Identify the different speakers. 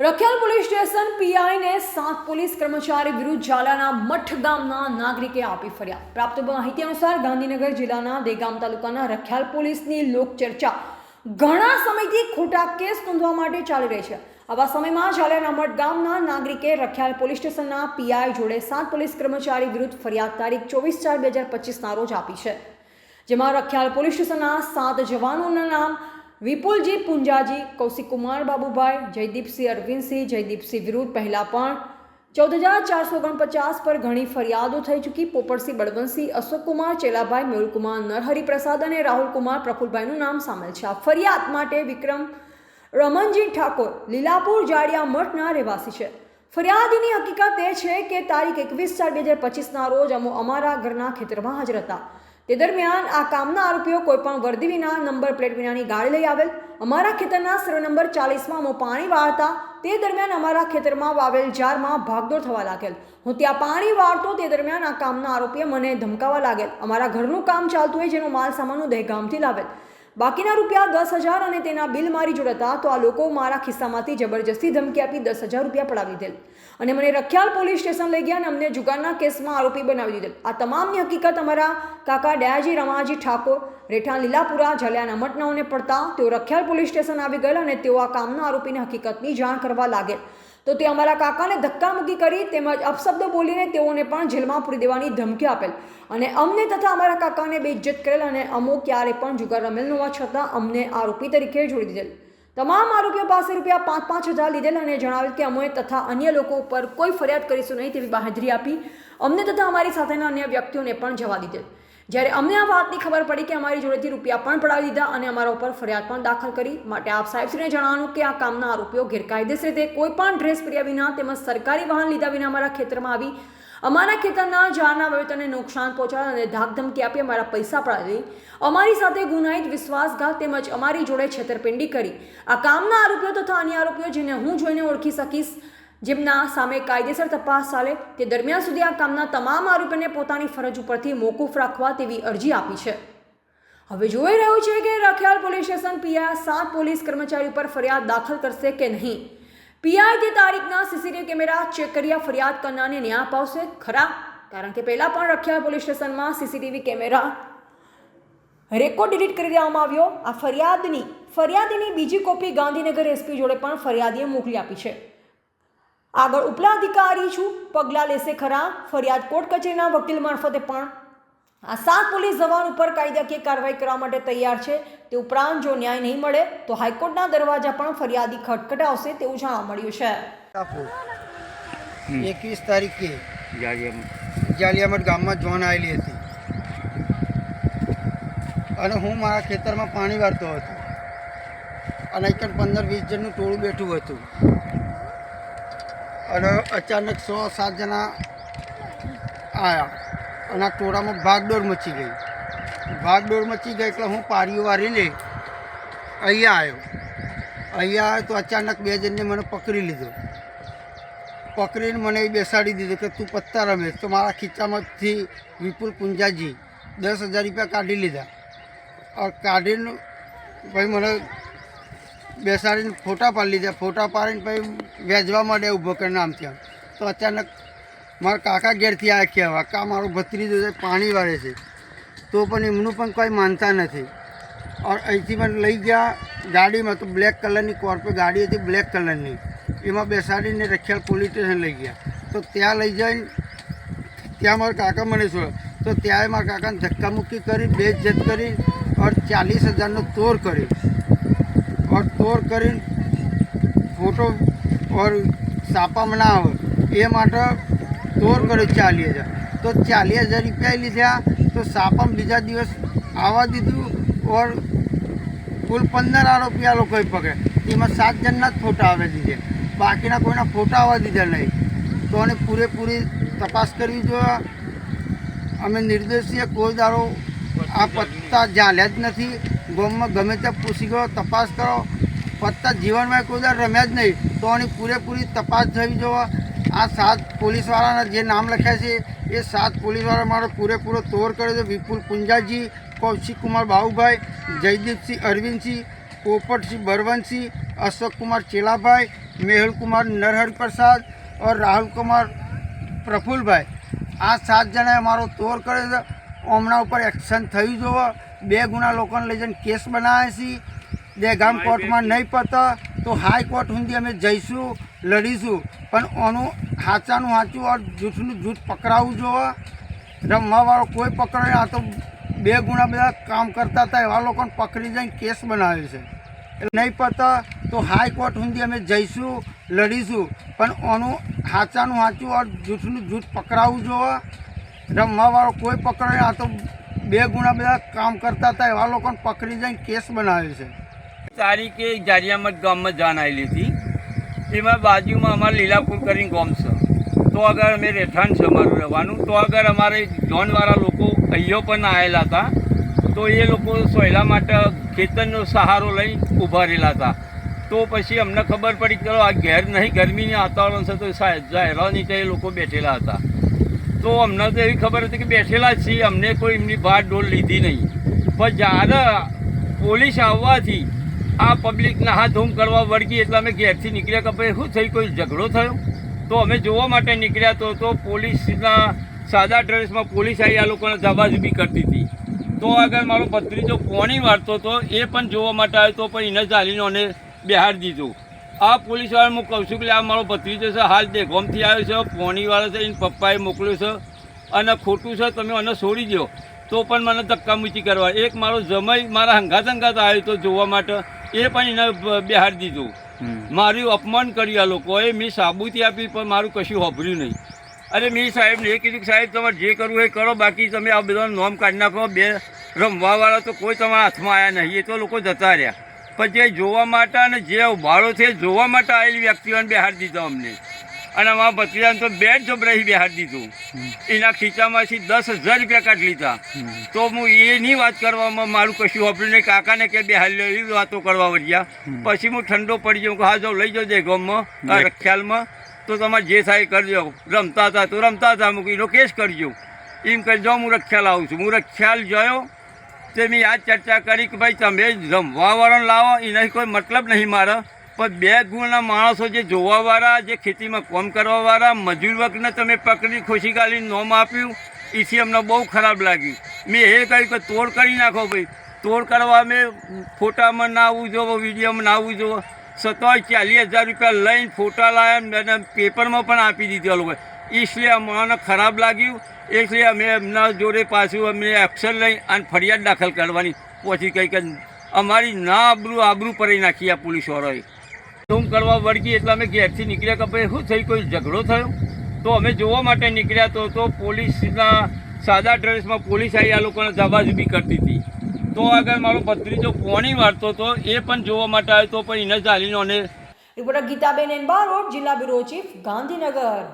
Speaker 1: Rakhial police station પીઆઈને સાત police કર્મચારી વિરુદ્ધ ઝાલાના મઠ ગામના નાગરિકે આપી ફરિયાદ. પ્રાપ્ત માહિતી અનુસાર ગાંધીનગર જિલ્લાના દેગામ તાલુકાના રખિયાલ પોલીસની લોકચર્ચા ઘણા સમયથી ખોટા કેસ નોંધવા માટે ચાલી રહી છે. આવા સમયમાં ઝાલાના મઠ ગામના નાગરિકે રખિયાલ પોલીસ સ્ટેશનના પીઆઈ જોડે સાત પોલીસ કર્મચારી વિરુદ્ધ ફરિયાદ તારીખ ચોવીસ ચાર બે હજાર પચીસના રોજ આપી છે. જેમાં રખિયાલ પોલીસ સ્ટેશનના સાત જવાનોના નામ વિપુલજી પુંજાજી, કૌશિકકુમાર બાબુભાઈ, જયદીપસિંહ અરવિંદસિંહ, જયદીપસિંહ વિરુદ્ધ પહેલાં પણ ચૌદ હજાર ચારસો ઓગણપચાસ પર ઘણી ફરિયાદો થઈ ચૂકી. પોપટસિંહ બળવંતસિંહ, અશોકકુમાર, ચેલાભાઈ મેળકુમાર નરહરિપ્રસાદ અને રાહુલકુમાર પ્રફુલભાઈનું નામ સામેલ છે. આ ફરિયાદ માટે વિક્રમ રમણજી ઠાકોર, લીલાપુર જાડિયા મઠના રહેવાસી છે. ફરિયાદીની હકીકત એ છે કે તારીખ એકવીસ ચાર બે હજાર પચીસના રોજ અમો અમારા ઘરના ખેતરમાં હાજર હતા. તે દરમિયાન આ કામના આરોપીઓ કોઈપણ વર્દી વિના, નંબર પ્લેટ વિનાની ગાડી લઈ આવેલ. અમારા ખેતરના સર્વે નંબર ચાલીસમાં અમો પાણી વાળતા તે દરમિયાન અમારા ખેતરમાં વાવેલ જારમાં ભાગદોડ થવા લાગેલ. હું ત્યાં પાણી વાળતો તે દરમિયાન આ કામના આરોપીએ મને ધમકાવા લાગેલ. અમારા ઘરનું કામ ચાલતું હોય જેનો માલ સામાનનું દહેગામથી લાવેલ. બાકીના રૂપિયા દસ હજાર અને તેના બિલ મારી જોડે હતા તો આ લોકો મારા ખિસ્સામાંથી જબરજસ્તી ધમકી આપી દસ હજાર રૂપિયા પડાવી દીધેલ અને મને રખિયાલ પોલીસ સ્ટેશન લઈ ગયા અને અમને જુગારના કેસમાં આરોપી બનાવી દીધેલ. આ તમામની હકીકત અમારા કાકા ડયાજી રમાજી ઠાકોર રેઠાણ લીલાપુરા, જલિયાના મટનાઓને પડતા તેઓ રખિયાલ પોલીસ સ્ટેશન આવી ગયેલા અને તેઓ આ કામના આરોપીને હકીકતની જાણ કરવા લાગેલ. તો તે અમારા કાકાને ધક્કામુક્કી કરી તેમજ અપશબ્દ બોલીને તેઓને પણ જેલમાં પૂરી દેવાની ધમકી આપેલ. અને અમને તથા અમારા કાકાને બેઇજ્જત કરેલ અને અમો ક્યારે પણ જુગાર રમેલ હોવા છતાં અમને આરોપી તરીકે જોડી દીધેલ. તમામ આરોપીઓ પાસે રૂપિયા પાંચ પાંચ હજાર લીધેલ અને જણાવેલ કે અમે તથા અન્ય લોકો ઉપર કોઈ ફરિયાદ કરીશું નહીં તેવી બાંહેધરી આપી અમને તથા અમારી સાથેના અન્ય વ્યક્તિઓને પણ જવા દીધેલ જ્યારે અમને આ વાતની ખબર પડી કે અમારી જોડેથી રૂપિયા પણ પડાવી દીધા અને અમારા ઉપર ફરિયાદ પણ દાખલ કરી, માટે આપ સાહેબશ્રીને જણાવવાનું કે આ કામના આરોપીઓ ગેરકાયદેસર રીતે કોઈ પણ ડ્રેસ પહેર્યા વિના તેમજ સરકારી વાહન લીધા વિના અમારા ખેતરમાં આવી, અમારા ખેતરના ઝાડના વાવેતરને નુકસાન પહોંચાડવા અને ધાકધમકી આપી અમારા પૈસા પડાવી, અમારી સાથે ગુનાહિત વિશ્વાસઘાત તેમજ અમારી જોડે છેતરપિંડી કરી. આ કામના આરોપીઓ તથા અન્ય આરોપીઓ જેને હું જોઈને ઓળખી શકીશ જેમના સામે કાયદેસર તપાસ ચાલે, તે દરમિયાન સુધી આ કામના તમામ આરોપીને પોતાની ફરજ ઉપરથી મોકૂફ રાખવા તેવી અરજી આપી છે. હવે જોઈ રહ્યું છે કે રખિયાલ પોલીસ સ્ટેશન પીઆઈ સાત પોલીસ કર્મચારી ઉપર ફરિયાદ દાખલ કરશે કે નહીં? પીઆઈ તે તારીખના સીસીટીવી કેમેરા ચેક કર્યા ફરિયાદ કરનારને ન્યાય અપાવશે? ખરા? કારણ કે પહેલાં પણ રખિયાલ પોલીસ સ્ટેશનમાં સીસીટીવી કેમેરા રેકોર્ડ ડિલીટ કરી દેવામાં આવ્યો. આ ફરિયાદની, ફરિયાદીની બીજી કોપી ગાંધીનગર એસપી જોડે પણ ફરિયાદીએ મોકલી આપી છે. આગળ ઉપલા અધિકારી છું. પગલાં લેશે ખરા. ફરિયાદ કોર્ટ કચેરીના વકીલ મારફતે પણ. આ સાત પોલીસ જવાન ઉપર કાયદાકીય કાર્યવાહી કરવા માટે તૈયાર છે. તે ઉપરાંત જો ન્યાય નહીં મળે તો હાઈકોર્ટના દરવાજા પણ ફરિયાદી ખટખટાવશે તેવું જાણવા મળ્યું છે.
Speaker 2: એકવીસ તારીખે જાલિયામઠ ગામમાં જોન આવેલી હતી. અને હું મારા ખેતરમાં પાણી વાળતો હતો. અને એક પંદર વીસ જણનું ટોળું બેઠું હતું. અને અચાનક સો સાત જણા આવ્યા અને આ ટોળામાં ભાગદોડ મચી ગઈ. ભાગદોડ મચી ગઈ એટલે હું પારીઓ વારીને અહીંયા આવ્યો. અહીંયા આવ્યો તો અચાનક બે જણને મને પકડી લીધો. પકડીને મને બેસાડી દીધો કે તું પત્તા રમે તો મારા ખીચામાંથી વિપુલ પુંજાજી દસ હજાર રૂપિયા કાઢી લીધા. કાઢીને ભાઈ મને બેસાડીને ફોટા પાડી લીધા. ફોટા પાડીને પછી વેચવા માંડ્યા ઊભો કરીને આમ ત્યાં તો અચાનક મારા કાકા ઘેરથી આ કહેવા કા મારો ભત્રીજો છે, પાણી વાળે છે. તો પણ એમનું પણ કોઈ માનતા નથી. ઓર અહીંથી મને લઈ ગયા ગાડીમાં તો બ્લેક કલરની કોર્પે ગાડી હતી બ્લેક કલરની. એમાં બેસાડીને રખિયાલ પોલીસ સ્ટેશન લઈ ગયા. તો ત્યાં લઈ જઈને ત્યાં મારા કાકા મને છોડ્યો તો ત્યાંય મારા કાકાને ધક્કામુક્કી કરી બેઇજ્જત કરી, ઓર ચાલીસ હજારનો તોર કરી તોર કરીને ફોટો ઓર છાપામાં ના આવે એ માટે તોર કર્યો ચાલીસ હજાર. તો ચાલીસ હજાર રૂપિયા લીધા, તો છાપામાં બીજા દિવસ આવવા દીધું, ઓર કુલ પંદર આરોપી આ લોકોએ પકડે એમાં સાત જણના જ ફોટા આવે દીધે બાકીના કોઈના ફોટા આવવા દીધા નહીં. તો એને પૂરેપૂરી તપાસ કરવી જોઈએ. અમે નિર્દોષીએ કોઈ દારો આ પત્તા ઝાલ્યા જ નથી. ગોમમાં ગમે ત્યાં પૂછી ગયો, તપાસ કરો. ફક્ત જીવનમાં કોઈ દર રમ્યા જ નહીં, તો આની પૂરેપૂરી તપાસ થવી જોઈએ આ સાત પોલીસવાળાના જે નામ લખ્યા છે, એ સાત પોલીસવાળા મારો પૂરેપૂરો તોર કર્યો છે. વિપુલ પુંજાજી કૌશિક કુમાર બાહુભાઈ જયદીપસિંહ અરવિંદસિંહ, પોપટસિંહ બરવનસિંહ અશોકકુમાર ચેલાભાઈ મેહુલકુમાર નરહરિપ્રસાદ ઓર રાહુલકુમાર પ્રફુલભાઈ. આ સાત જણાએ મારો તોર કર્યો છે. હમણાં ઉપર એક્શન થયું જોવો. બે ગુણા લોકોને લઈ જઈને કેસ બનાવ્યા છીએ દહેગામ કોર્ટમાં નહીં પતા તો હાઈકોર્ટ સુધી અમે જઈશું લડીશું. પણ આનું સાચાનું સાચું ઓર જૂઠનું જૂઠ પકડાવવું જોવે. રમવાવાળો કોઈ પકડે. આ તો બે ગુણા બધા કામ કરતા હતા એવા લોકોને પકડી જઈને કેસ બનાવે છે. એટલે નહીં પતા તો હાઈકોર્ટ સુધી અમે જઈશું લડીશું. પણ આનું સાચાનું સાચું ઓર જૂઠનું જૂઠ પકડાવવું જોવે. રમવાવાળો કોઈ પકડે. આ તો બે ગુણા બધા કામ કરતા હતા એવા લોકોને પકડી જઈને કેસ બનાવે છે.
Speaker 3: તારીખે જારિયામત ગામમાં જાન આવેલી હતી. એમાં બાજુમાં અમારે લીલાપુર કરીને ગામ છે. તો આગળ અમે રહેઠાણ છે અમારું રહેવાનું. તો આગળ અમારે જોનવાળા લોકો અહીંયો પણ આવેલા હતા. તો એ લોકો સોયલા માટે ખેતરનો સહારો લઈ ઊભા રહેલા હતા. તો પછી અમને ખબર પડી ચલો આ ઘેર નહીં, ગરમીની વાતાવરણ છે તો ઝાયરા નીચે એ લોકો બેઠેલા હતા. તો અમને તો એવી ખબર હતી કે બેઠેલા છીએ. અમને કોઈ એમની બહાર ડોલ લીધી નહીં. પણ જ્યારે પોલીસ આવવાથી આ પબ્લિકના હાથ ધૂમ કરવા વળગી એટલે અમે ઘેરથી નીકળ્યા કે ભાઈ, શું થઈ કોઈ ઝઘડો થયો? તો અમે જોવા માટે નીકળ્યા તો તો પોલીસના સાદા ડ્રેસમાં પોલીસ આવી આ લોકોને ધાબાધૂબી કરતી હતી. તો આગળ મારો ભત્રીજો પોણી વાળતો હતો, એ પણ જોવા માટે આવ્યો તો પણ એને ચાલીને અને બિહાર દીધું. આ પોલીસવાળા હું કહું છું કે આ મારો ભત્રીજો છે, હાલ દેગોમથી આવ્યો છે, પોણીવાળો છે, એને પપ્પાએ મોકલ્યો છે. અને ખોટું છે, તમે એને છોડી દો તો પણ મને ધક્કામુચી કરવા. એક મારો જમાઈ મારા હંગાત હંગાત આવ્યો તો જોવા માટે એ પણ એને બ- બિહાર દીધું. મારું અપમાન કર્યું આ લોકોએ મેં સાબુતી આપી પણ મારું કશું હોભર્યું નહીં. અરે મેં સાહેબને એ કીધું કે સાહેબ તમારે જે કરવું એ કરો બાકી તમે આ બધાનું નોમ કાઢી નાખો. બે રમવાવાળા તો કોઈ તમારા હાથમાં આવ્યા નહીં. એ તો લોકો જતા રહ્યા. પણ જે જોવા માટે અને જે ઉભાળો છે જોવા માટે આવેલી વ્યક્તિઓને બિહાર દીધો અમને. અને અમારા ભત્રીજાને તો બેડ જબરાહી બિહાર દીધું. એના ખીચામાંથી દસ હજાર રૂપિયા કાઢ લીધા. તો હું એની વાત કરવામાં મારું કશું વાપર્યું નહીં. કાકાને કે બે હાલ એવી વાતો કરવા વળ્યા. પછી હું ઠંડો પડી જાઉં હા જાઉં લઈ જજે ગામમાં આ રખ્યાલમાં. તો તમારે જે થાય એ કરજો. રમતા હતા તો રમતા હતા. મૂકી એનો કેસ કરજો. એમ કરી જાઉં હું રખ્યાલ આવું છું. હું રખ્યાલ જોયો. તે મેં આ ચર્ચા કરી કે ભાઈ તમે રમવાવાળાને લાવો. એનાથી કોઈ મતલબ નહીં મારે. પણ બે ગુણના માણસો જે જોવાવાળા, જે ખેતીમાં કોમ કરવાવાળા, મજૂર વર્ગને તમે પકડી ખુશી ગાલી નોમ આપ્યું એથી અમને બહુ ખરાબ લાગ્યું. મેં એ કહ્યું કે તોડ કરી નાખો ભાઈ. તોડ કરવા મેં ફોટામાં ના આવવું જોવો, વિડીયોમાં ના આવવું જોવો. સત્તાવીસ ચાલીસ હજાર રૂપિયા લઈને ફોટા લાવ્યા અને પેપરમાં પણ આપી દીધા લોકો એટલે મને ખરાબ લાગ્યું. એટલે અમે એમના જોડે પાછું અમે એક્શન લઈ અને ફરિયાદ દાખલ કરવાની. પછી કંઈક અમારી ના આબરું આબરૂ પડી નાખી આ પોલીસવાળાએ. ધૂમ કરવા વળગી એટલે અમે ઘેરથી નીકળ્યા કે ભાઈ, શું થયું? કોઈ ઝઘડો થયો? તો અમે જોવા માટે નીકળ્યા તો તો પોલીસના સાદા ડ્રેસમાં પોલીસ આવી, આ લોકોને ધાબાધૂબી કરતી હતી. તો આગળ મારો ભત્રીજો પોણી વાળતો હતો, એ પણ જોવા માટે આવ્યો તો પણ એને ચાલીને અને
Speaker 1: રિપોર્ટર ગીતાબેન એન બારોટ જિલ્લા બ્યુરો ચીફ, ગાંધીનગર.